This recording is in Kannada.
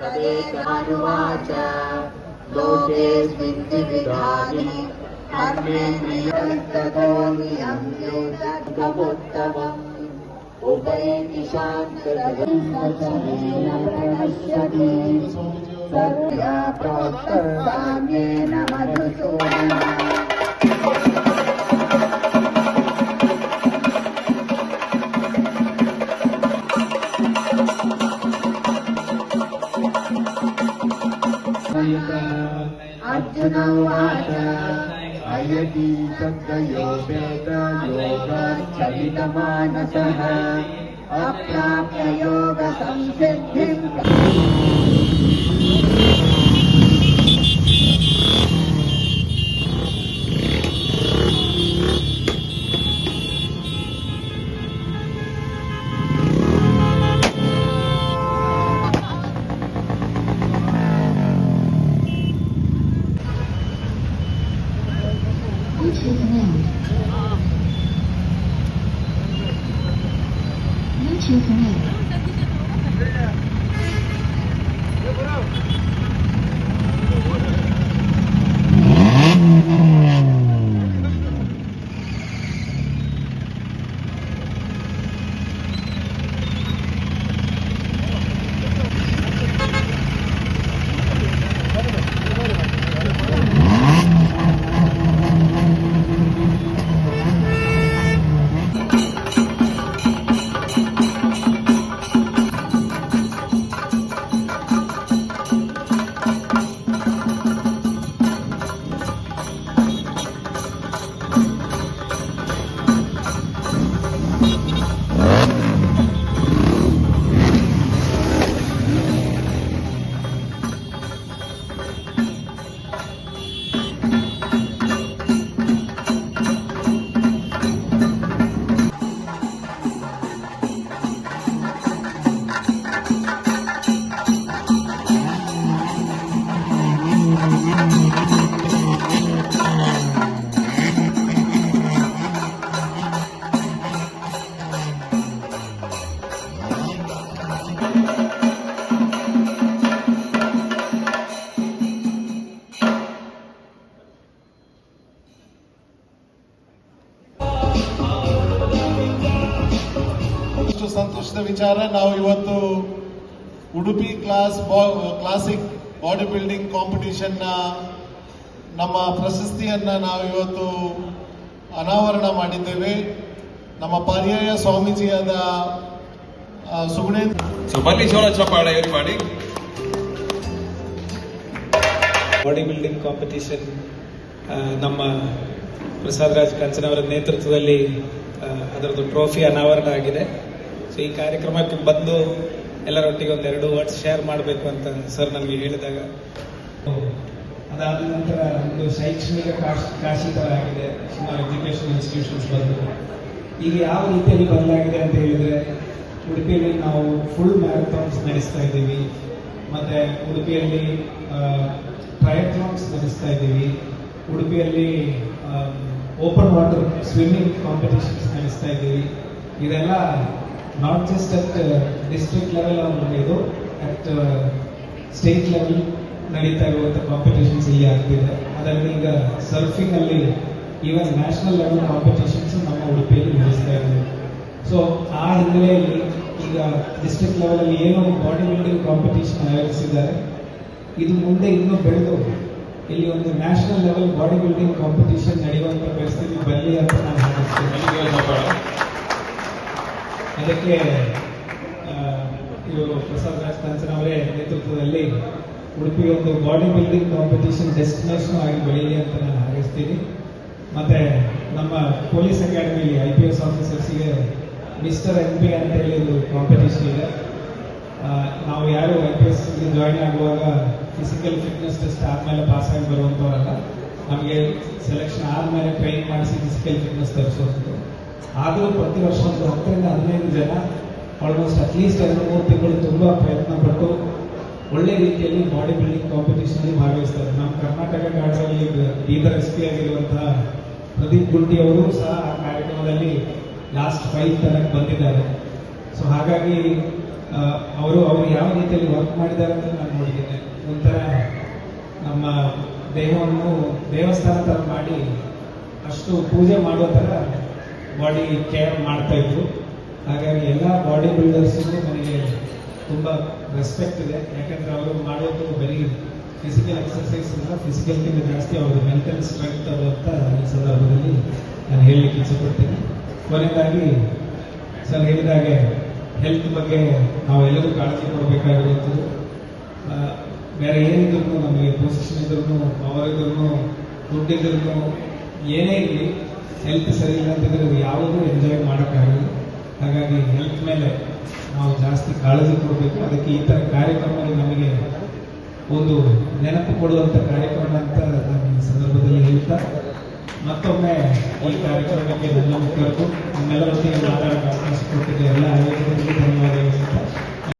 तदेकमनुवाच। दोषेऽस्मिन् द्विविधानि अन्येन्द्रियस्ततो नियं योगमुत्तमम् उपैतिशान्तसचनेन प्रणश्यति। सर्वया प्रोक्तम् साम्ये नायकः। अर्जुन वाच अयती शब्दयोगे तयोगश्चलितमानसः अप्राप्तयोगसंसिद्धि Bluetooth name. ಅಷ್ಟು ಸಂತೋಷದ ವಿಚಾರ. ನಾವು ಇವತ್ತು Udupi class classic body building competition ನಮ್ಮ ಪ್ರಶಸ್ತಿಯನ್ನ ನಾವು ಇವತ್ತು ಅನಾವರಣ ಮಾಡಿದ್ದೇವೆ. ನಮ್ಮ ಪರ್ಯಾಯ ಸ್ವಾಮೀಜಿಯಾದ ಸುಗುಣೇಂದ್ರ. ಸೊ ಬನ್ನಿ ಜೋಳ ಚಪ್ಪಾಳೆ ಇವ್ರು ಮಾಡಿ. ಬಾಡಿ ಬಿಲ್ಡಿಂಗ್ ಕಾಂಪಿಟೇಷನ್ ನಮ್ಮ ಪ್ರಸಾದ್ ರಾಜ್ ಕಂಚನವರ ಅವರ ನೇತೃತ್ವದಲ್ಲಿ ಅದರದ್ದು ಟ್ರೋಫಿ ಅನಾವರಣ ಆಗಿದೆ. ಸೊ ಈ ಕಾರ್ಯಕ್ರಮಕ್ಕೆ ಬಂದು ಎಲ್ಲರೊಟ್ಟಿಗೆ ಒಂದೆರಡು ವರ್ಡ್ಸ್ ಶೇರ್ ಮಾಡಬೇಕು ಅಂತ ಸರ್ ನಮಗೆ ಹೇಳಿದಾಗ. ಅದಾದ ನಂತರ ಒಂದು ಶೈಕ್ಷಣಿಕ ಕಾಶಿ ಕಾಶಿ ಥರ ಆಗಿದೆ ಸುಮಾರು ಎಜುಕೇಶನ್ ಇನ್ಸ್ಟಿಟ್ಯೂಷನ್ಸ್ ಬಂದು. ಈಗ ಯಾವ ರೀತಿಯಲ್ಲಿ ಬದಲಾಗಿದೆ ಅಂತ ಹೇಳಿದರೆ, ಉಡುಪಿಯಲ್ಲಿ ನಾವು ಫುಲ್ ಮ್ಯಾರಥಾನ್ಸ್ ನಡೆಸ್ತಾ ಇದ್ದೀವಿ. ಮತ್ತು ಉಡುಪಿಯಲ್ಲಿ ಟ್ರಯಥಾನ್ಸ್ ನಡೆಸ್ತಾ ಇದ್ದೀವಿ. ಉಡುಪಿಯಲ್ಲಿ ಓಪನ್ ವಾಟರ್ ಸ್ವಿಮ್ಮಿಂಗ್ ಕಾಂಪಿಟೇಷನ್ಸ್ ನಡೆಸ್ತಾ ಇದ್ದೀವಿ. ಇದೆಲ್ಲ not just at district level ಇದು ಅಟ್ ಸ್ಟೇಟ್ ಲೆವೆಲ್ ನಡೀತಾ ಇರುವಂಥ ಕಾಂಪಿಟೇಷನ್ಸ್ ಇಲ್ಲಿ ಆಗ್ತಿದೆ. ಅದರಲ್ಲಿ ಈಗ ಸರ್ಫಿಂಗ್ ಅಲ್ಲಿ ಈವನ್ ನ್ಯಾಷನಲ್ ಲೆವೆಲ್ ಕಾಂಪಿಟೇಷನ್ಸ್ ನಮ್ಮ ಉಡುಪಿಯಲ್ಲಿ ನಡೆಸ್ತಾ ಇದ್ದೀವಿ. ಸೊ ಆ ಹಿನ್ನೆಲೆಯಲ್ಲಿ ಈಗ ಡಿಸ್ಟ್ರಿಕ್ಟ್ ಲೆವೆಲ್ ಏನೋ ಬಾಡಿ ಬಿಲ್ಡಿಂಗ್ ಕಾಂಪಿಟೇಷನ್ ಆಯೋಜಿಸಿದ್ದಾರೆ. ಇದು ಮುಂದೆ ಇನ್ನೂ ಬೆಳೆದು, ಇಲ್ಲಿ ಒಂದು national level body building competition ನಡೆಯುವಂತ ಪರಿಸ್ಥಿತಿ ಬರಲಿ ಅಂತ ನಾನು ಹಾರೈಸ್ತೇನೆ. ಬನ್ನಿ ಜೋಳ ಚಪ್ಪಾಳೆ ಅದಕ್ಕೆ ಇವರು ಪ್ರಸಾದ್ ರಾಜ್ ಕಾಂಚನ್ ಅವರೇ ನೇತೃತ್ವದಲ್ಲಿ ಉಡುಪಿ ಒಂದು ಬಾಡಿ ಬಿಲ್ಡಿಂಗ್ ಕಾಂಪಿಟೇಷನ್ ಡೆಸ್ಟಿನೇಷನ್ ಆಗಿ ಬೆಳೀಲಿ ಅಂತ ನಾನು ಹಾರೈಸ್ತೀನಿ. ಮತ್ತೆ ನಮ್ಮ ಪೊಲೀಸ್ ಅಕಾಡೆಮಿಲಿ ಐ ಪಿ ಎಸ್ ಆಫೀಸರ್ಸ್ಗೆ ಮಿಸ್ಟರ್ ಎನ್ ಪಿ ಅಂತ ಹೇಳಿ ಒಂದು ಕಾಂಪಿಟೇಷನ್ ಇದೆ. ನಾವು ಯಾರು ಐ ಪಿ ಎಸ್ ಜಾಯಿನ್ ಆಗುವಾಗ ಫಿಸಿಕಲ್ ಫಿಟ್ನೆಸ್ ಟೆಸ್ಟ್ ಆದ್ಮೇಲೆ ಪಾಸ್ ಆಗಿ ಬರುವಂಥವರಲ್ಲ ನಮಗೆ ಸೆಲೆಕ್ಷನ್ ಆದಮೇಲೆ ಟ್ರೈನ್ ಮಾಡಿಸಿ ಫಿಸಿಕಲ್ ಫಿಟ್ನೆಸ್ ತರಿಸೋದು ಆದರೂ ಪ್ರತಿ ವರ್ಷ ಒಂದು ಹತ್ತರಿಂದ ಹದಿನೈದು ಜನ ಆಲ್ಮೋಸ್ಟ್ ಅಟ್ಲೀಸ್ಟ್ ಎರಡು ಮೂರು ತಿಂಗಳು ತುಂಬ ಪ್ರಯತ್ನ ಪಟ್ಟು ಒಳ್ಳೆ ರೀತಿಯಲ್ಲಿ ಬಾಡಿ ಬಿಲ್ಡಿಂಗ್ ಕಾಂಪಿಟೇಷನಲ್ಲಿ ಭಾಗವಹಿಸ್ತಾರೆ. ನಮ್ಮ ಕರ್ನಾಟಕ ಗಾರ್ಡ್ಸಲ್ಲಿ ಬೀದರ್ ಎಸ್ ಪಿ ಆಗಿರುವಂತಹ ಪ್ರದೀಪ್ ಗುಂಡಿ ಅವರು ಸಹ ಆ ಕಾರ್ಯಕ್ರಮದಲ್ಲಿ ಲಾಸ್ಟ್ ಫೈವ್ ತನಕ ಬಂದಿದ್ದಾರೆ. ಸೊ ಹಾಗಾಗಿ ಅವರು ಅವರು ಯಾವ ರೀತಿಯಲ್ಲಿ ವರ್ಕ್ ಮಾಡಿದ್ದಾರೆ ಅಂತ ನಾನು ನೋಡಿದ್ದೇನೆ. ಒಂಥರ ನಮ್ಮ ದೇಹವನ್ನು ದೇವಸ್ಥಾನ ಥರ ಮಾಡಿ ಅಷ್ಟು ಪೂಜೆ ಮಾಡುವ ಥರ ಬಾಡಿ ಕೇರ್ ಮಾಡ್ತಾ ಇದ್ರು. ಹಾಗಾಗಿ ಎಲ್ಲ ಬಾಡಿ ಬಿಲ್ಡರ್ಸಿಗೂ ನನಗೆ ತುಂಬ ರೆಸ್ಪೆಕ್ಟ್ ಇದೆ. ಯಾಕಂದ್ರೆ ಅವರು ಮಾಡೋದು ಬರೀ ಫಿಸಿಕಲ್ ಎಕ್ಸರ್ಸೈಸ್ ಅಲ್ಲ ಫಿಸಿಕಲ್ಗಿಂತ ಜಾಸ್ತಿ ಅವರು ಮೆಂಟಲ್ ಸ್ಟ್ರೆಂತ್ ಅದು ಅಂತ ಈ ಸಂದರ್ಭದಲ್ಲಿ ನಾನು ಹೇಳಲಿಕ್ಕೆ ಇಚ್ಛಪಡ್ತೀನಿ. ಕೊನೆಯದಾಗಿ ಸರ್ ಹೇಳಿದಾಗೆ ಹೆಲ್ತ್ ಬಗ್ಗೆ ನಾವೆಲ್ಲರೂ ಕಾಳಜಿ ಕೊಡಬೇಕಾಗಿರುವಂಥದ್ದು. ಬೇರೆ ಏನಿದ್ರು ನಮಗೆ ಪೊಸಿಷನ್ ಇದ್ರು ಪವರ್ ಇದ್ರು ದುಡ್ಡಿದ್ರು ಏನೇ ಇರಲಿ ಹೆಲ್ತ್ ಸರಿ ಇಲ್ಲ ಅಂತಂದ್ರೆ ಯಾವುದೂ ಎಂಜಾಯ್ ಮಾಡೋಕ್ಕಾಗಲ್ಲ ಹಾಗಾಗಿ ಹೆಲ್ತ್ ಮೇಲೆ ನಾವು ಜಾಸ್ತಿ ಕಾಳಜಿ ಕೊಡಬೇಕು. ಅದಕ್ಕೆ ಈ ಥರ ಕಾರ್ಯಕ್ರಮಗಳು ನಮಗೆ ಒಂದು ನೆನಪು ಕೊಡುವಂಥ ಕಾರ್ಯಕ್ರಮ ಅಂತ ನಾನು ಈ ಸಂದರ್ಭದಲ್ಲಿ ಹೇಳ್ತಾ, ಮತ್ತೊಮ್ಮೆ ಈ ಕಾರ್ಯಕ್ರಮಕ್ಕೆ ನನ್ನ ಮುಖ್ಯರು ಮಾತಾಡೋಕ್ಕೆ ಅವಕಾಶ ಕೊಟ್ಟಿದ್ದ ಎಲ್ಲ ಆಯೋಜಕರಿಗೆ